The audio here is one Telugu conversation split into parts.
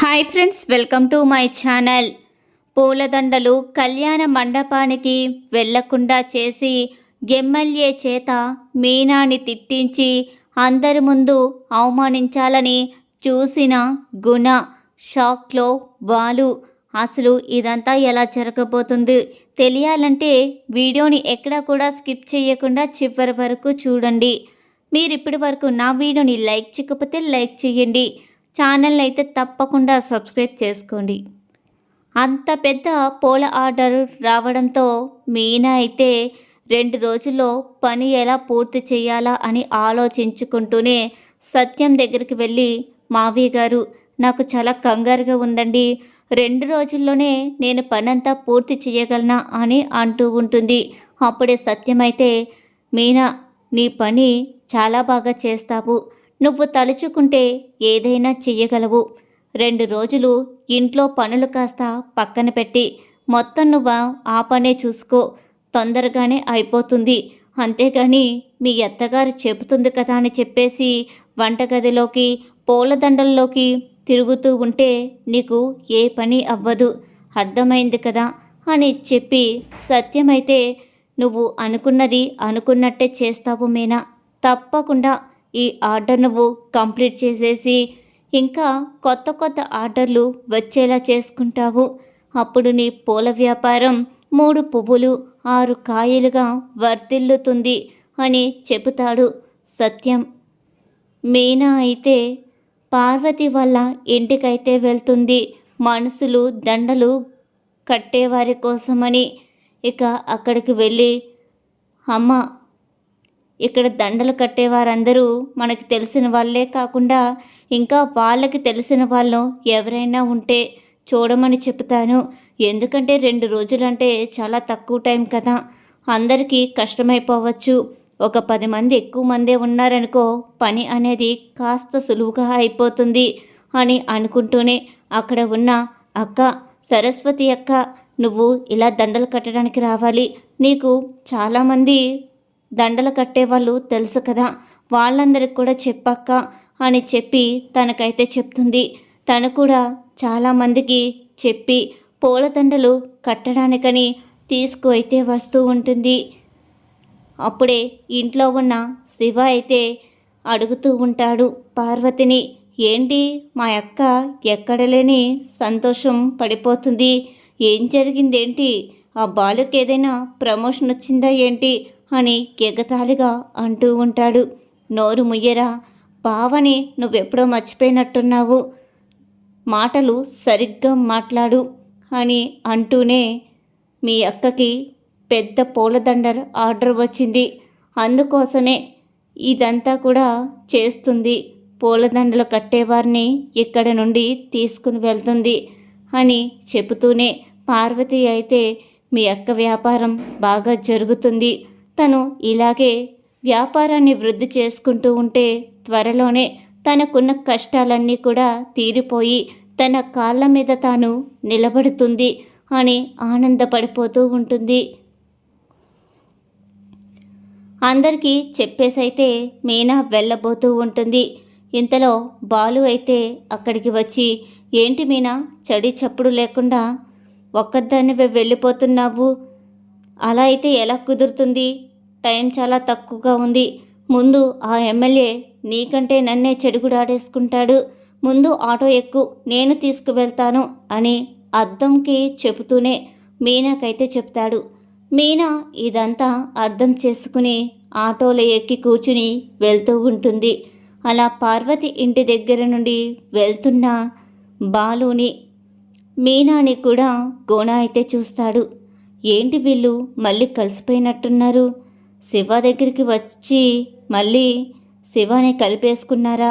Hi friends welcome to my channel. పూలదండలు కళ్యాణ మండపానికి వెళ్ళకుండా చేసి ఎమ్మెల్యే చేత మీనాని తిట్టించి అందరి ముందు అవమానించాలని చూసిన గుణ షాక్లో బాలు అసలు ఇదంతా ఎలా జరగబోతుంది? తెలియాలంటే వీడియోని ఎక్కడా కూడా స్కిప్ చేయకుండా చివరి వరకు చూడండి. మీరు ఇప్పటి వరకు నా వీడియోని లైక్ చేయకపోతే లైక్ చేయండి. ఛానల్ని అయితే తప్పకుండా సబ్స్క్రైబ్ చేసుకోండి. అంత పెద్ద పూల ఆర్డర్ రావడంతో మీనా అయితే రెండు రోజుల్లో పని ఎలా పూర్తి చేయాలా అని ఆలోచించుకుంటూనే సత్యం దగ్గరికి వెళ్ళి మావి గారు నాకు చాలా కంగారుగా ఉందండి. రెండు రోజుల్లోనే నేను పనంతా పూర్తి చేయగలనా అని అంటూ ఉంటుంది. అప్పుడే సత్యం అయితే మీనా నీ పని చాలా బాగా చేస్తావు. నువ్వు తలుచుకుంటే ఏదైనా చెయ్యగలవు. రెండు రోజులు ఇంట్లో పనులు కాస్త పక్కన పెట్టి మొత్తం నువ్వు ఆ పనే చూసుకో. తొందరగానే అయిపోతుంది. అంతేగాని మీ అత్తగారు చెబుతుంది కదా అని చెప్పేసి వంటగదిలోకి పూలదండల్లోకి తిరుగుతూ ఉంటే నీకు ఏ పని అవ్వదు. అర్థమైంది కదా అని చెప్పి సత్యమైతే నువ్వు అనుకున్నది అనుకున్నట్టే చేస్తావు మీనా. తప్పకుండా ఈ ఆర్డర్ నువ్వు కంప్లీట్ చేసేసి ఇంకా కొత్త కొత్త ఆర్డర్లు వచ్చేలా చేసుకుంటావు. అప్పుడు నీ పూల వ్యాపారం మూడు పువ్వులు ఆరు కాయలుగా వర్ధిల్లుతుంది అని చెబుతాడు సత్యం. మీనా అయితే పార్వతి వల్ల ఇంటికైతే వెళ్తుంది. మనసులు దండలు కట్టేవారి కోసమని ఇక అక్కడికి వెళ్ళి అమ్మ ఇక్కడ దండలు కట్టేవారందరూ మనకు తెలిసిన వాళ్ళే కాకుండా ఇంకా వాళ్ళకి తెలిసిన వాళ్ళు ఎవరైనా ఉంటే చూడమని చెప్తాను ఎందుకంటే రెండు రోజులంటే చాలా తక్కువ టైం కదా. అందరికీ కష్టమైపోవచ్చు. ఒక పది మంది ఎక్కువ మందే ఉన్నారనుకో పని అనేది కాస్త సులువుగా అయిపోతుంది అని అనుకుంటూనే అక్కడ ఉన్న అక్క సరస్వతి అక్క నువ్వు ఇలా దండలు కట్టడానికి రావాలి. నీకు చాలామంది దండలు కట్టేవాళ్ళు తెలుసు కదా. వాళ్ళందరికి కూడా చెప్పక్క అని చెప్పి తనకైతే చెప్తుంది. తను కూడా చాలామందికి చెప్పి పూలదండలు కట్టడానికని తీసుకు అయితే వస్తూ ఉంటుంది. అప్పుడే ఇంట్లో ఉన్న శివ అయితే అడుగుతూ ఉంటాడు పార్వతిని ఏంటి మా అక్క ఎక్కడలేని సంతోషం పడిపోతుంది? ఏం జరిగిందేంటి? ఆ బాలుకి ఏదైనా ప్రమోషన్ వచ్చిందా ఏంటి? అని ఎగతాళిగా అంటూ ఉంటాడు. నోరు ముయ్యరా బావని నువ్వెప్పుడో మర్చిపోయినట్టున్నావు. మాటలు సరిగ్గా మాట్లాడు అని అంటూనే మీ అక్కకి పెద్ద పూలదండర్ ఆర్డర్ వచ్చింది. అందుకోసమే ఇదంతా కూడా చేస్తుంది. పూలదండలు కట్టేవారిని ఇక్కడ నుండి తీసుకుని వెళ్తుంది అని చెబుతూనే పార్వతి అయితే మీ అక్క వ్యాపారం బాగా జరుగుతుంది. తను ఇలాగే వ్యాపారాన్ని వృద్ధి చేసుకుంటూ ఉంటే త్వరలోనే తనకున్న కష్టాలన్నీ కూడా తీరిపోయి తన కాళ్ళ మీద తాను నిలబడుతుంది అని ఆనందపడిపోతూ ఉంటుంది. అందరికీ చెప్పేసైతే మీనా వెళ్ళబోతూ ఉంటుంది. ఇంతలో బాలు అయితే అక్కడికి వచ్చి ఏంటి మీనా చడి చప్పుడు లేకుండా ఒక్కదానివే వెళ్ళిపోతున్నావు? అలా అయితే ఎలా కుదురుతుంది? టైం చాలా తక్కువగా ఉంది. ముందు ఆ ఎమ్మెల్యే నీకంటే నన్నే చెడుగుడాడేసుకుంటాడు. ముందు ఆటో ఎక్కు నేను తీసుకువెళ్తాను అని అద్దంకి చెబుతూనే మీనాకైతే చెప్తాడు. మీనా ఇదంతా అర్థం చేసుకుని ఆటోలో ఎక్కి కూర్చుని వెళ్తూ ఉంటుంది. అలా పార్వతి ఇంటి దగ్గర నుండి వెళ్తున్న బాలుని మీనాని కూడా గోణ అయితే చూస్తాడు. ఏంటి వీళ్ళు మళ్ళీ కలిసిపోయినట్టున్నారు? శివ దగ్గరికి వచ్చి మళ్ళీ శివని కలిపేసుకున్నారా?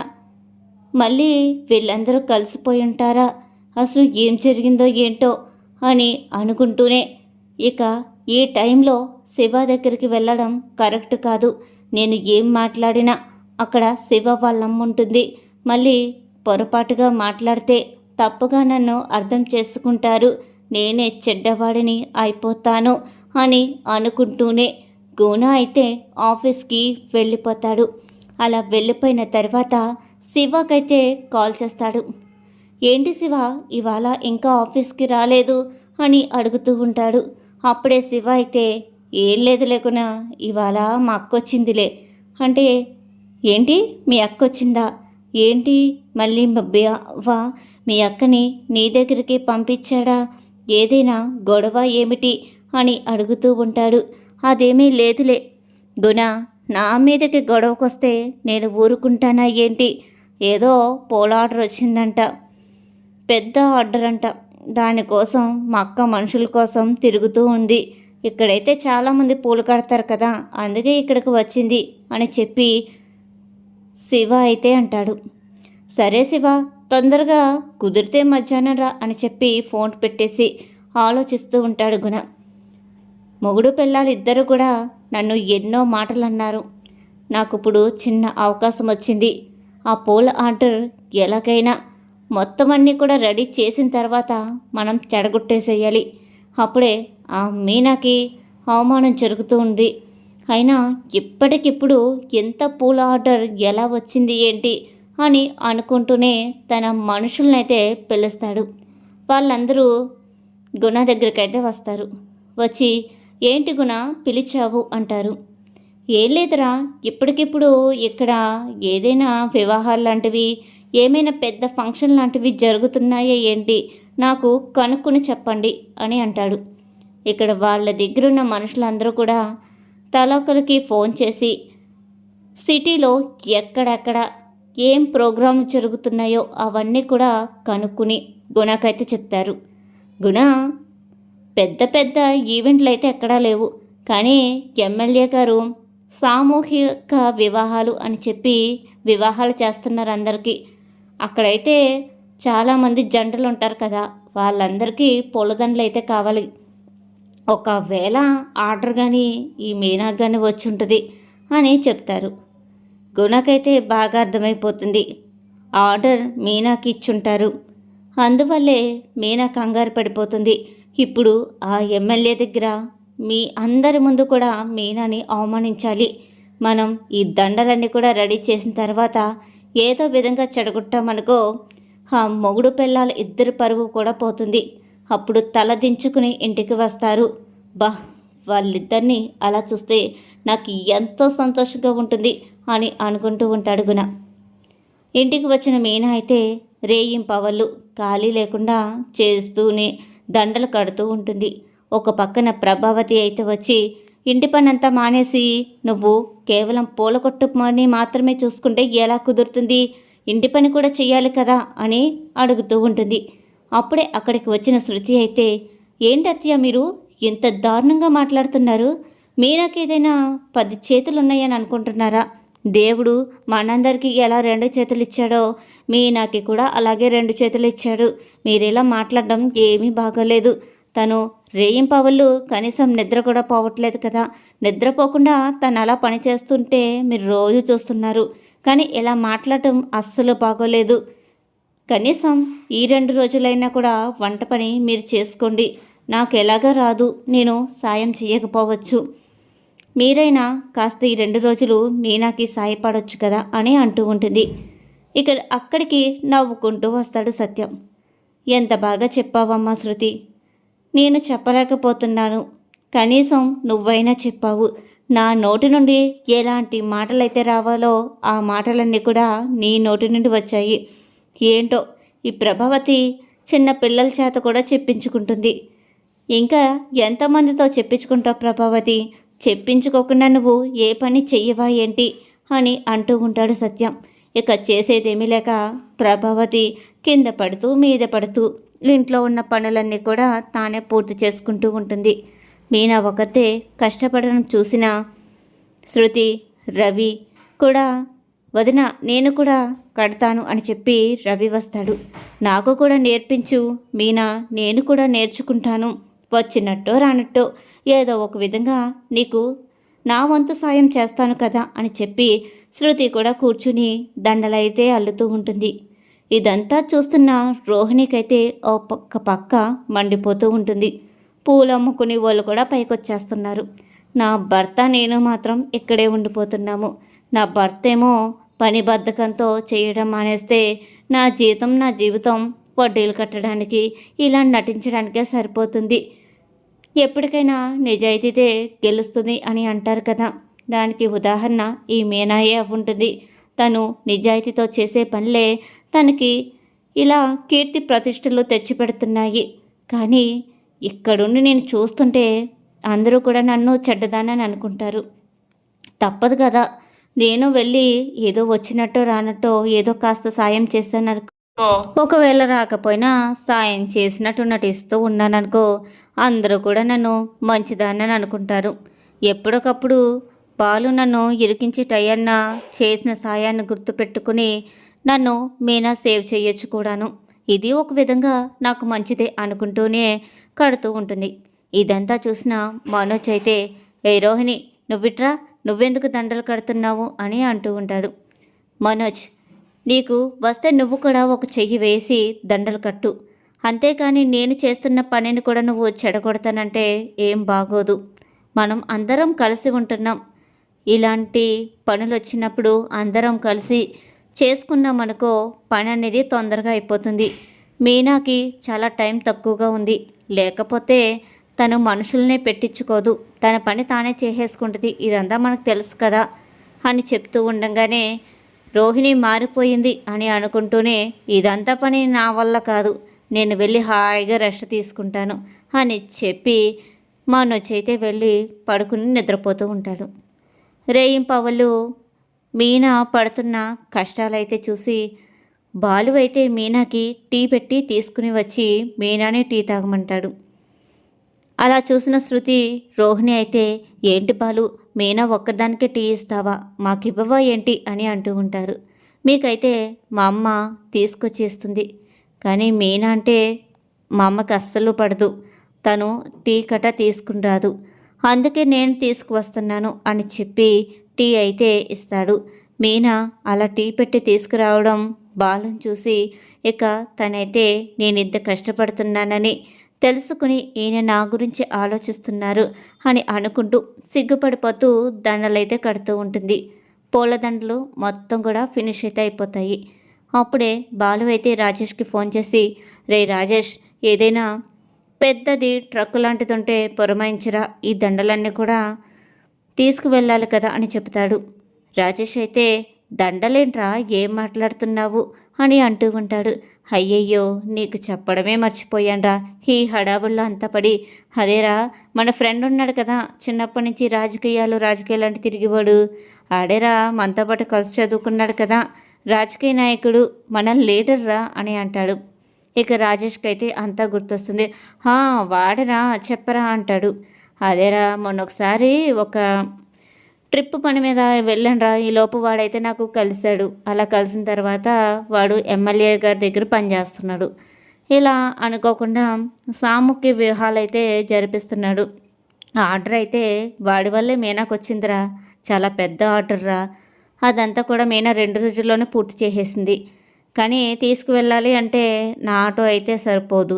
మళ్ళీ వీళ్ళందరూ కలిసిపోయి ఉంటారా? అసలు ఏం జరిగిందో ఏంటో అని అనుకుంటూనే ఇక ఈ టైంలో శివ దగ్గరికి వెళ్ళడం కరెక్ట్ కాదు. నేను ఏం మాట్లాడినా అక్కడ శివ వాళ్ళమ్ముంటుంది మళ్ళీ పొరపాటుగా మాట్లాడితే తప్పుగా నన్ను అర్థం చేసుకుంటారు. నేనే చెడ్డవాడిని అయిపోతాను అని అనుకుంటూనే గోన అయితే ఆఫీస్కి వెళ్ళిపోతాడు. అలా వెళ్ళిపోయిన తర్వాత శివకైతే కాల్ చేస్తాడు. ఏంటి శివ ఇవాళ ఇంకా ఆఫీస్కి రాలేదు? అని అడుగుతూ ఉంటాడు. అప్పుడే శివ అయితే ఏం లేదు లేకున్నా ఇవాళ మా అక్క వచ్చిందిలే అంటే ఏంటి? మీ అక్క వచ్చిందా ఏంటి? మళ్ళీ వా మీ అక్కని నీ దగ్గరికి పంపించాడా? ఏదైనా గొడవ ఏమిటి? అని అడుగుతూ ఉంటాడు. అదేమీ లేదులే. గుణ నా మీదకి గొడవకొస్తే నేను ఊరుకుంటానా ఏంటి? ఏదో పూల ఆర్డర్ వచ్చిందంట. పెద్ద ఆర్డర్ అంట దానికోసం మా అక్క మనుషుల కోసం తిరుగుతూ ఉంది. ఇక్కడైతే చాలామంది పూలు కడతారు కదా అందుకే ఇక్కడికి వచ్చింది అని చెప్పి శివ అయితే అంటాడు. సరే శివ తొందరగా కుదిరితే మధ్యాహ్నం రా అని చెప్పి ఫోన్ పెట్టేసి ఆలోచిస్తూ ఉంటాడు గుణ మొగుడు పిల్లలు ఇద్దరు కూడా నన్ను ఎన్నో మాటలు అన్నారు నాకు ఇప్పుడు చిన్న అవకాశం వచ్చింది. ఆ పూల ఆర్డర్ ఎలాగైనా మొత్తం అన్నీ కూడా రెడీ చేసిన తర్వాత మనం చెడగొట్టేసేయాలి. అప్పుడే ఆ మీనాకి అవమానం జరుగుతూ ఉంది. అయినా ఇప్పటికిప్పుడు ఎంత పూల ఆర్డర్ ఎలా వచ్చింది ఏంటి అని అనుకుంటూనే తన మనుషులనైతే పిలుస్తాడు. వాళ్ళందరూ గుణ దగ్గరికైతే వస్తారు. వచ్చి ఏంటి గుణ? పిలిచావు అంటారు. ఏం లేదురా ఇప్పటికిప్పుడు ఇక్కడ ఏదైనా వివాహాలు లాంటివి ఏమైనా పెద్ద ఫంక్షన్ లాంటివి జరుగుతున్నాయా ఏంటి? నాకు కనుక్కొని చెప్పండి అని అంటాడు. ఇక్కడ వాళ్ళ దగ్గరున్న మనుషులందరూ కూడా తలొకరికి ఫోన్ చేసి సిటీలో ఎక్కడెక్కడ ఏం ప్రోగ్రాంలు జరుగుతున్నాయో అవన్నీ కూడా కనుక్కుని గుణకైతే చెప్తారు. గుణ పెద్ద పెద్ద ఈవెంట్లు అయితే ఎక్కడా లేవు. కానీ ఎమ్మెల్యే గారు సామూహిక వివాహాలు అని చెప్పి వివాహాలు చేస్తున్నారు అందరికీ అక్కడైతే చాలామంది జంటలు ఉంటారు కదా వాళ్ళందరికీ పూలదండలు అయితే కావాలి. ఒకవేళ ఆర్డర్ కానీ ఈ మీనాకు కానీ వచ్చి ఉంటుంది అని చెప్తారు. గుణకైతే బాగా అర్థమైపోతుంది. ఆర్డర్ మీనాకి ఇచ్చుంటారు. అందువల్లే మీనా కంగారు పడిపోతుంది. ఇప్పుడు ఆ ఎమ్మెల్యే దగ్గర మీ అందరి ముందు కూడా మీనాని అవమానించాలి. మనం ఈ దండలన్నీ కూడా రెడీ చేసిన తర్వాత ఏదో విధంగా చెడగొట్టామనుకో ఆ మొగుడు పిల్లల ఇద్దరు పరువు కూడా పోతుంది. అప్పుడు తల దించుకుని ఇంటికి వస్తారు. బా వాళ్ళిద్దరినీ అలా చూస్తే నాకు ఎంతో సంతోషంగా ఉంటుంది అని అనుకుంటూ ఉంటాడు గుణ. ఇంటికి వచ్చిన మీనా అయితే రేయింపవళ్ళు ఖాళీ లేకుండా చేస్తూనే దండలు కడుతూ ఉంటుంది. ఒక పక్కన ప్రభావతి అయితే వచ్చి ఇంటి పనంతా మానేసి నువ్వు కేవలం పూల కొట్టు పని మాత్రమే చూసుకుంటే ఎలా కుదురుతుంది? ఇంటి పని కూడా చేయాలి కదా? అని అడుగుతూ ఉంటుంది. అప్పుడే అక్కడికి వచ్చిన శృతి అయితే ఏంటత్య మీరు ఇంత దారుణంగా మాట్లాడుతున్నారు? మీనాకేదైనా పది చేతులు ఉన్నాయని అనుకుంటున్నారా? దేవుడు మనందరికీ ఎలా రెండు చేతులు ఇచ్చాడో మీనాకి కూడా అలాగే రెండు చేతులు ఇచ్చాడు. మీరు ఇలా మాట్లాడడం ఏమీ బాగోలేదు. తను రేయింపవళ్ళు కనీసం నిద్ర కూడా పోవట్లేదు కదా. నిద్రపోకుండా తను అలా పని చేస్తుంటే మీరు రోజు చూస్తున్నారు. కానీ ఇలా మాట్లాడటం అస్సలు బాగోలేదు. కనీసం ఈ రెండు రోజులైనా కూడా వంట పని మీరు చేసుకోండి. నాకు ఎలాగా రాదు. నేను సాయం చేయకపోవచ్చు. మీరైనా కాస్త ఈ రెండు రోజులు మీనాకి సాయపడొచ్చు కదా అని అంటూ ఉంటుంది. ఇక అక్కడికి నవ్వుకుంటూ వస్తాడు సత్యం. ఎంత బాగా చెప్పావమ్మా శృతి. నేను చెప్పలేకపోతున్నాను. కనీసం నువ్వైనా చెప్పావు. నా నోటి నుండి ఎలాంటి మాటలైతే రావాలో ఆ మాటలన్నీ కూడా నీ నోటి నుండి వచ్చాయి. ఏంటో ఈ ప్రభావతి చిన్న పిల్లల చేత కూడా చెప్పించుకుంటుంది. ఇంకా ఎంతమందితో చెప్పించుకుంటావు ప్రభావతి? చెప్పించుకోకుండా నువ్వు ఏ పని చెయ్యవా ఏంటి? అని అంటూ ఉంటాడు సత్యం. ఇక చేసేదేమీ లేక ప్రభావతి కింద పడుతూ మీద పడుతూ ఇంట్లో ఉన్న పనులన్నీ కూడా తానే పూర్తి చేసుకుంటూ ఉంటుంది. మీనా ఒకతే కష్టపడడం చూసిన శృతి రవి కూడా వదిన నేను కూడా కడతాను అని చెప్పి రవి వస్తాడు. నాకు కూడా నేర్పించు మీనా నేను కూడా నేర్చుకుంటాను. వచ్చినట్టో రానట్టో ఏదో ఒక విధంగా నీకు నా వంతు సాయం చేస్తాను కదా అని చెప్పి శృతి కూడా కూర్చుని దండలైతే అల్లుతూ ఉంటుంది. ఇదంతా చూస్తున్న రోహిణికైతే ఓ పక్క పక్క మండిపోతూ ఉంటుంది. పూలు వాళ్ళు కూడా పైకొచ్చేస్తున్నారు. నా భర్త నేను మాత్రం ఇక్కడే ఉండిపోతున్నాము. నా భర్త ఏమో పని బద్ధకంతో చేయడం మానేస్తే నా జీతం నా జీవితం వడ్డీలు కట్టడానికి ఇలా నటించడానికే సరిపోతుంది. ఎప్పటికైనా నిజాయితీతే గెలుస్తుంది అని అంటారు కదా. దానికి ఉదాహరణ ఈ మీనాయే ఉంటుంది. తను నిజాయితీతో చేసే పనులే తనకి ఇలా కీర్తి ప్రతిష్టలు తెచ్చిపెడుతున్నాయి. కానీ ఇక్కడుండి నేను చూస్తుంటే అందరూ కూడా నన్ను చెడ్డదానని అనుకుంటారు. తప్పదు కదా. నేను వెళ్ళి ఏదో వచ్చినట్టో రానట్టో ఏదో కాస్త సాయం చేశాను ఒకవేళ రాకపోయినా సాయం చేసినట్టు నటిస్తూ ఉన్నాననుకో అందరూ కూడా నన్ను మంచిదాన్ని అనుకుంటారు. ఎప్పటికప్పుడు బాలు నన్ను ఇరికించి టయన్న చేసిన సాయాన్ని గుర్తుపెట్టుకుని నన్ను మీనా సేవ్ చేయొచ్చు కూడాను. ఇది ఒక విధంగా నాకు మంచిదే అనుకుంటూనే కడుతూ ఉంటుంది. ఇదంతా చూసిన మనోజ్ అయితే ఏ రోహిణి నువ్విట్రా నువ్వెందుకు దండలు కడుతున్నావు? అని అంటూ ఉంటాడు. మనోజ్ నీకు వస్తే నువ్వు కూడా ఒక చెయ్యి వేసి దండలు కట్టు. అంతేకాని నేను చేస్తున్న పనిని కూడా నువ్వు చెడగొడతానంటే ఏం బాగోదు. మనం అందరం కలిసి ఉంటున్నాం. ఇలాంటి పనులు వచ్చినప్పుడు అందరం కలిసి చేసుకున్నామనుకో పని అనేది తొందరగా అయిపోతుంది. మీనాకి చాలా టైం తక్కువగా ఉంది. లేకపోతే తను మనుషుల్నే పెట్టించుకోదు. తన పని తానే చేసేసుకుంటుంది. ఇదంతా మనకు తెలుసు కదా అని చెప్తూ ఉండగానే రోహిణి మారిపోయింది అని అనుకుంటూనే ఇదంతా పని నా వల్ల కాదు. నేను వెళ్ళి హాయిగా రెస్ట్ తీసుకుంటాను అని చెప్పి మా నొచ్చైతే వెళ్ళి పడుకుని నిద్రపోతూ ఉంటాడు. రేయింపవళ్ళు మీనా పడుతున్న కష్టాలైతే చూసి బాలు అయితే మీనాకి టీ పెట్టి తీసుకుని వచ్చి మీనానే టీ తాగమంటాడు. అలా చూసిన శృతి రోహిణి అయితే ఏంటి బాలు మీనా ఒక్కదానికే టీ ఇస్తావా? మాకివ్వవా ఏంటి? అని అంటూ ఉంటారు. మీకైతే మా అమ్మ తీసుకొచ్చి ఇస్తుంది కానీ మీనా అంటే మా అమ్మకి అస్సలు పడదు. తను టీ కట తీసుకుని రాదు అందుకే నేను తీసుకువస్తున్నాను అని చెప్పి టీ అయితే ఇస్తాడు. మీనా అలా టీ పెట్టి తీసుకురావడం బాలను చూసి ఇక తనైతే నేను ఇంత కష్టపడుతున్నానని తెలుసుకుని ఈయన నా గురించి ఆలోచిస్తున్నారు అని అనుకుంటూ సిగ్గుపడిపోతూ దండలైతే కడుతూ ఉంటుంది. పూలదండలు మొత్తం కూడా ఫినిష్ అయితే అయిపోతాయి. అప్పుడే బాలు అయితే రాజేష్కి ఫోన్ చేసి రే రాజేష్ ఏదైనా పెద్దది ట్రక్ లాంటిది ఉంటే పురమాయించరా. ఈ దండలన్నీ కూడా తీసుకువెళ్ళాలి కదా అని చెప్తాడు రాజేష్ అయితే దండలేంట్రా? ఏం మాట్లాడుతున్నావు? అని అంటూ ఉంటాడు. అయ్యయ్యో నీకు చెప్పడమే మర్చిపోయాన్రా. ఈ హడావుల్లో అంతా పడి. అదేరా మన ఫ్రెండ్ ఉన్నాడు కదా చిన్నప్పటి నుంచి రాజకీయాలు రాజకీయాలు అంటే తిరిగివాడు. ఆడేరా మనతో పాటు కలిసి చదువుకున్నాడు కదా. రాజకీయ నాయకుడు మన లీడర్ రా అని అంటాడు. ఇక రాజేష్కి అయితే అంతా గుర్తొస్తుంది. హా వాడరా చెప్పరా అంటాడు. అదేరా మొన్న ఒకసారి ఒక ట్రిప్ పని మీద వెళ్ళండ్రా ఈ లోపు వాడైతే నాకు కలిశాడు. అలా కలిసిన తర్వాత వాడు ఎమ్మెల్యే గారి దగ్గర పనిచేస్తున్నాడు ఇలా అనుకోకుండా సాముఖ్య వ్యూహాలు అయితే జరిపిస్తున్నాడు ఆర్డర్ అయితే వాడి వల్లే మీనాకు వచ్చిందిరా. చాలా పెద్ద ఆర్డర్ రా. అదంతా కూడా మీనా రెండు రోజుల్లోనే పూర్తి చేసేసింది. కానీ తీసుకువెళ్ళాలి అంటే నా ఆటో అయితే సరిపోదు.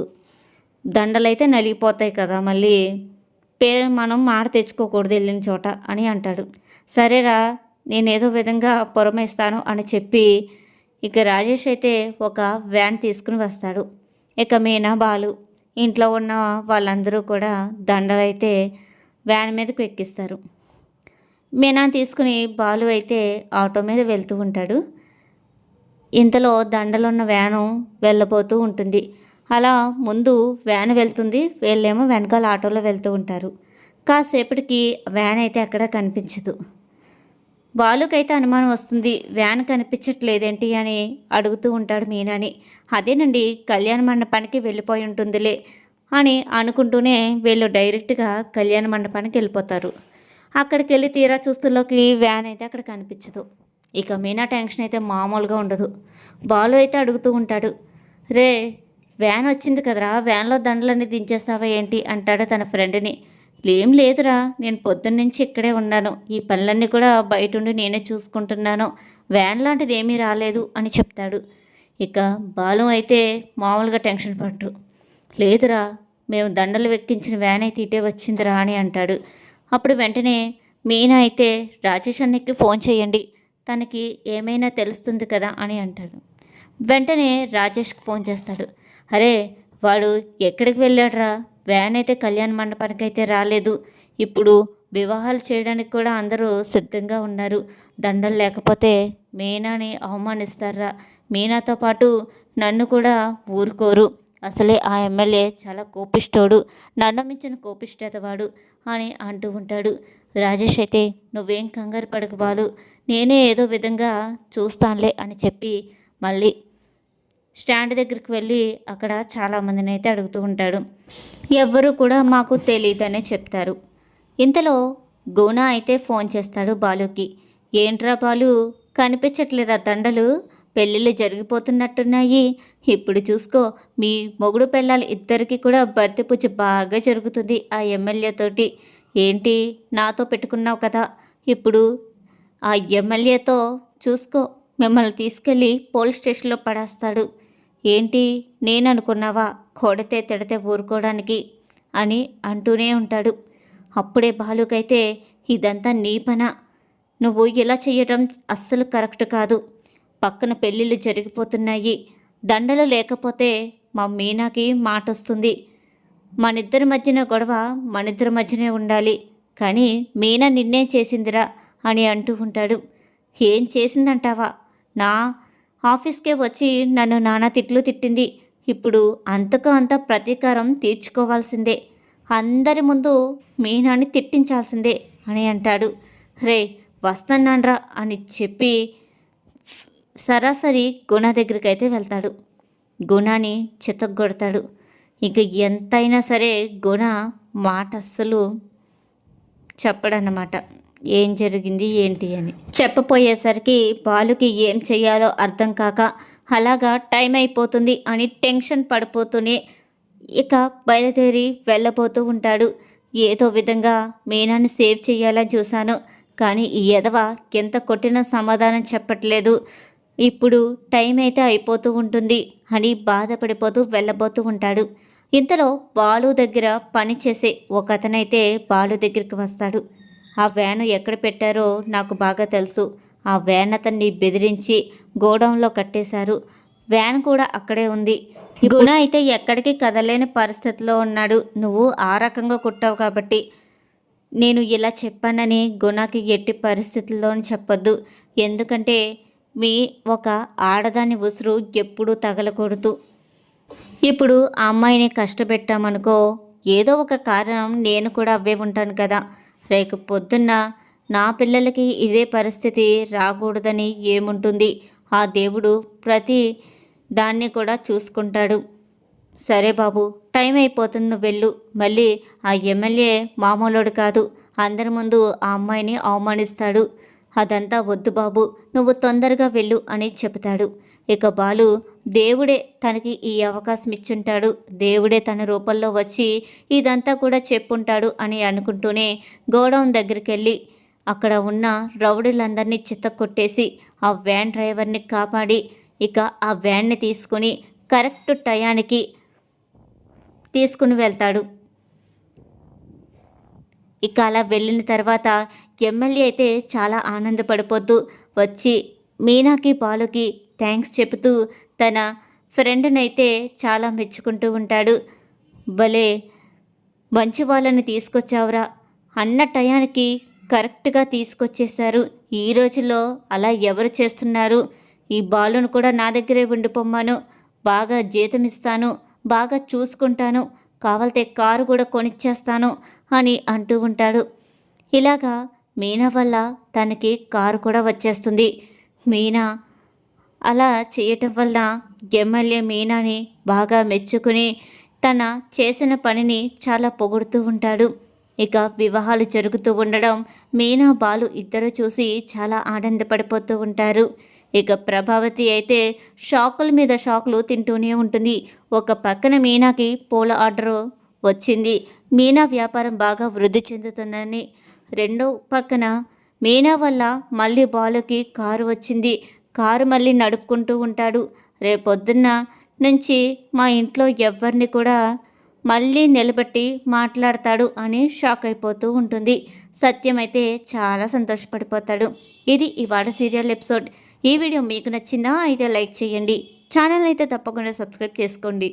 దండలైతే నలిగిపోతాయి కదా మళ్ళీ పేరు మనం మాట తెచ్చుకోకూడదు వెళ్ళిన చోట అని అంటాడు. సరేరా నేనేదో విధంగా పురమేస్తాను అని చెప్పి ఇక రాజేష్ అయితే ఒక వ్యాన్ తీసుకుని వస్తాడు. ఇక మీనా బాలు ఇంట్లో ఉన్న వాళ్ళందరూ కూడా దండలైతే వ్యాన్ మీదకు ఎక్కిస్తారు. మీనా తీసుకుని బాలు అయితే ఆటో మీద వెళ్తూ ఉంటాడు. ఇంతలో దండలున్న వ్యాను వెళ్ళబోతూ ఉంటుంది. అలా ముందు వ్యాన్ వెళ్తుంది వీళ్ళేమో వెనకాల ఆటోలో వెళ్తూ ఉంటారు. కాసేపటికి వ్యాన్ అయితే అక్కడ కనిపించదు. బాలుకైతే అనుమానం వస్తుంది. వ్యాన్ కనిపించట్లేదేంటి అని అడుగుతూ ఉంటాడు మీనాని. అదేనండి కళ్యాణ మండపానికి వెళ్ళిపోయి ఉంటుందిలే అని అనుకుంటూనే వీళ్ళు డైరెక్ట్గా కళ్యాణ మండపానికి వెళ్ళిపోతారు. అక్కడికి వెళ్ళి తీరా చూస్తులోకి వ్యాన్ అయితే అక్కడ కనిపించదు. ఇక మీనా టెన్షన్ అయితే మామూలుగా ఉండదు. బాలు అయితే అడుగుతూ ఉంటాడు రే వ్యాన్ వచ్చింది కదరా? వ్యాన్లో దండలన్నీ దించేస్తావా ఏంటి? అంటాడు తన ఫ్రెండ్ని. ఏం లేదురా నేను పొద్దున్నుంచి ఇక్కడే ఉన్నాను. ఈ పనులన్నీ కూడా బయట ఉండి నేనే చూసుకుంటున్నాను. వ్యాన్ లాంటిది ఏమీ రాలేదు అని చెప్తాడు. ఇక బాలు అయితే మామూలుగా టెన్షన్ పడరు. లేదురా మేము దండలు వెక్కించిన వ్యాన్ అయితే ఇటే వచ్చిందిరా అని అంటాడు. అప్పుడు వెంటనే మీనా అయితే రాజేష్ అన్నకి ఫోన్ చేయండి తనకి ఏమైనా తెలుస్తుంది కదా అని అంటాడు. వెంటనే రాజేష్కి ఫోన్ చేస్తాడు. అరే వాడు ఎక్కడికి వెళ్ళాడురా? వ్యాన్ అయితే కళ్యాణ మండపానికి అయితే రాలేదు. ఇప్పుడు వివాహాలు చేయడానికి కూడా అందరూ సిద్ధంగా ఉన్నారు. దండలు లేకపోతే మీనాని అవమానిస్తారా? మీనాతో పాటు నన్ను కూడా ఊరుకోరు. అసలే ఆ ఎమ్మెల్యే చాలా కోపిష్టోడు నన్ను మించిన కోపిష్టతవాడు అని అంటూ ఉంటాడు. రాజేష్ అయితే నువ్వేం కంగారు పడకు బాలు. నేనే ఏదో విధంగా చూస్తానులే అని చెప్పి మళ్ళీ స్టాండ్ దగ్గరికి వెళ్ళి అక్కడ చాలామందిని అయితే అడుగుతూ ఉంటాడు. ఎవ్వరూ కూడా మాకు తెలియదనే చెప్తారు. ఇంతలో గోనా అయితే ఫోన్ చేస్తాడు బాలుకి. ఏంట్రా బాలు కనిపించట్లేదా దండలు? పెళ్ళిళ్ళు జరిగిపోతున్నట్టున్నాయి. ఇప్పుడు చూసుకో మీ మొగుడు పిల్లలు ఇద్దరికి కూడా భర్తీ పూజ బాగా జరుగుతుంది ఆ ఎమ్మెల్యేతోటి ఏంటి నాతో పెట్టుకున్నావు కదా? ఇప్పుడు ఆ ఎమ్మెల్యేతో చూసుకో మిమ్మల్ని తీసుకెళ్ళి పోలీస్ స్టేషన్లో పడేస్తాడు. ఏంటి నేను అనుకున్నావా కొడితే తిడితే ఊరుకోవడానికి అని అంటూనే ఉంటాడు. అప్పుడే బాలుకైతే ఇదంతా నీ పన? నువ్వు ఇలా చేయటం అస్సలు కరెక్ట్ కాదు. పక్కన పెళ్ళిళ్ళు జరిగిపోతున్నాయి. దండలు లేకపోతే మా మీనాకి మాట వస్తుంది మనిద్దరి మధ్యన గొడవ మనిద్దరి మధ్యనే ఉండాలి. కానీ మీనా నిన్నే చేసిందిరా అని అంటూ ఉంటాడు. ఏం చేసిందంటావా? నా ఆఫీస్కే వచ్చి నన్ను నానా తిట్లు తిట్టింది. ఇప్పుడు అంతకు అంత ప్రతీకారం తీర్చుకోవాల్సిందే. అందరి ముందు మీనాని తిట్టించాల్సిందే అని అంటాడు. రే వస్తున్నాన్రా అని చెప్పి సరాసరి గుణ దగ్గరికి అయితే వెళ్తాడు. గుణాన్ని చితగొడతాడు ఇక ఎంతైనా సరే గుణ మాట అస్సలు చెప్పడన్నమాట. ఏం జరిగింది ఏంటి అని చెప్పపోయేసరికి బాలుకి ఏం చేయాలో అర్థం కాక అలాగా టైం అయిపోతుంది అని టెన్షన్ పడిపోతూనే ఇక బయలుదేరి వెళ్ళబోతూ ఉంటాడు. ఏదో విధంగా మీనాన్ని సేవ్ చేయాలని చూశాను. కానీ ఈ ఎదవ ఎంత కొట్టినా సమాధానం చెప్పట్లేదు. ఇప్పుడు టైం అయితే అయిపోతూ ఉంటుంది అని బాధపడిపోతూ వెళ్ళబోతూ ఉంటాడు. ఇంతలో బాలు దగ్గర పనిచేసే ఒక అతనైతే బాలు దగ్గరికి వస్తాడు. ఆ వ్యాను ఎక్కడ పెట్టారో నాకు బాగా తెలుసు. ఆ వ్యాన్ అతన్ని బెదిరించి గోడౌన్లో కట్టేశారు. వ్యాన్ కూడా అక్కడే ఉంది. గుణ అయితే ఎక్కడికి కదలేని పరిస్థితిలో ఉన్నాడు. నువ్వు ఆ రకంగా కుట్టావు కాబట్టి నేను ఇలా చెప్పానని గుణకి ఎట్టి పరిస్థితుల్లోని చెప్పొద్దు. ఎందుకంటే మీ ఒక ఆడదాని ఉసురు ఎప్పుడూ తగలకూడదు. ఇప్పుడు ఆ అమ్మాయిని కష్టపెట్టామనుకో ఏదో ఒక కారణం నేను కూడా అవే ఉంటాను కదా. రేపు పొద్దున్న నా పిల్లలకి ఇదే పరిస్థితి రాకూడదని ఏముంటుంది? ఆ దేవుడు ప్రతి దాన్ని కూడా చూసుకుంటాడు. సరే బాబు టైం అయిపోతుంది నువ్వు వెళ్ళు. మళ్ళీ ఆ ఎమ్మెల్యే మామూలుడు కాదు. అందరి ముందు ఆ అమ్మాయిని అవమానిస్తాడు. అదంతా వద్దు బాబు నువ్వు తొందరగా వెళ్ళు అని చెబుతాడు. ఇక బాలు దేవుడే తనకి ఈ అవకాశం ఇచ్చుంటాడు. దేవుడే తన రూపంలో వచ్చి ఇదంతా కూడా చెప్పుంటాడు అని అనుకుంటూనే గోడౌన్ దగ్గరికి వెళ్ళి అక్కడ ఉన్న రౌడీలందరినీ చిత్త కొట్టేసి ఆ వ్యాన్ డ్రైవర్ని కాపాడి ఇక ఆ వ్యాన్ని తీసుకుని కరెక్ట్ టయానికి తీసుకుని వెళ్తాడు. ఇక అలా వెళ్ళిన తర్వాత ఎమ్మెల్యే అయితే చాలా ఆనందపడిపోద్దు వచ్చి మీనాకి బాలుకి థ్యాంక్స్ చెబుతూ తన ఫ్రెండ్నైతే చాలా మెచ్చుకుంటూ ఉంటాడు. భలే మంచి వాళ్ళని తీసుకొచ్చావురా. అన్న టయానికి కరెక్ట్గా తీసుకొచ్చేశారు. ఈ రోజుల్లో అలా ఎవరు చేస్తున్నారు? ఈ బాలును కూడా నా దగ్గరే ఉండిపోమ్మాను. బాగా జీతం ఇస్తాను బాగా చూసుకుంటాను. కావాలితే కారు కూడా కొనిచ్చేస్తాను అని అంటూ ఉంటాడు. ఇలాగా మీనా వల్ల తనకి కారు కూడా వచ్చేస్తుంది. మీనా అలా చేయటం వల్ల ఎమ్మెల్యే మీనాని బాగా మెచ్చుకుని తన చేసిన పనిని చాలా పొగుడుతూ ఉంటాడు. ఇక వివాహాలు జరుగుతూ ఉండడం మీనా బాలు ఇద్దరు చూసి చాలా ఆనందపడిపోతూ ఉంటారు. ఇక ప్రభావతి అయితే షాకుల మీద షాకులు తింటూనే ఉంటుంది. ఒక పక్కన మీనాకి పూల ఆర్డర్ వచ్చింది. మీనా వ్యాపారం బాగా వృద్ధి చెందుతుందని. రెండో పక్కన మీనా వల్ల మళ్ళీ బాలుకి కారు వచ్చింది. కారు మళ్ళీ నడుపుకుంటూ ఉంటాడు. రేపొద్దున్న నుంచి మా ఇంట్లో ఎవరిని కూడా మళ్ళీ నిలబెట్టి మాట్లాడతాడు అని షాక్ అయిపోతూ ఉంటుంది. సత్యం అయితే చాలా సంతోషపడిపోతాడు. ఇది ఇవాళ సీరియల్ ఎపిసోడ్. ఈ వీడియో మీకు నచ్చిందా అయితే లైక్ చేయండి. ఛానల్ అయితే తప్పకుండా సబ్స్క్రైబ్ చేసుకోండి.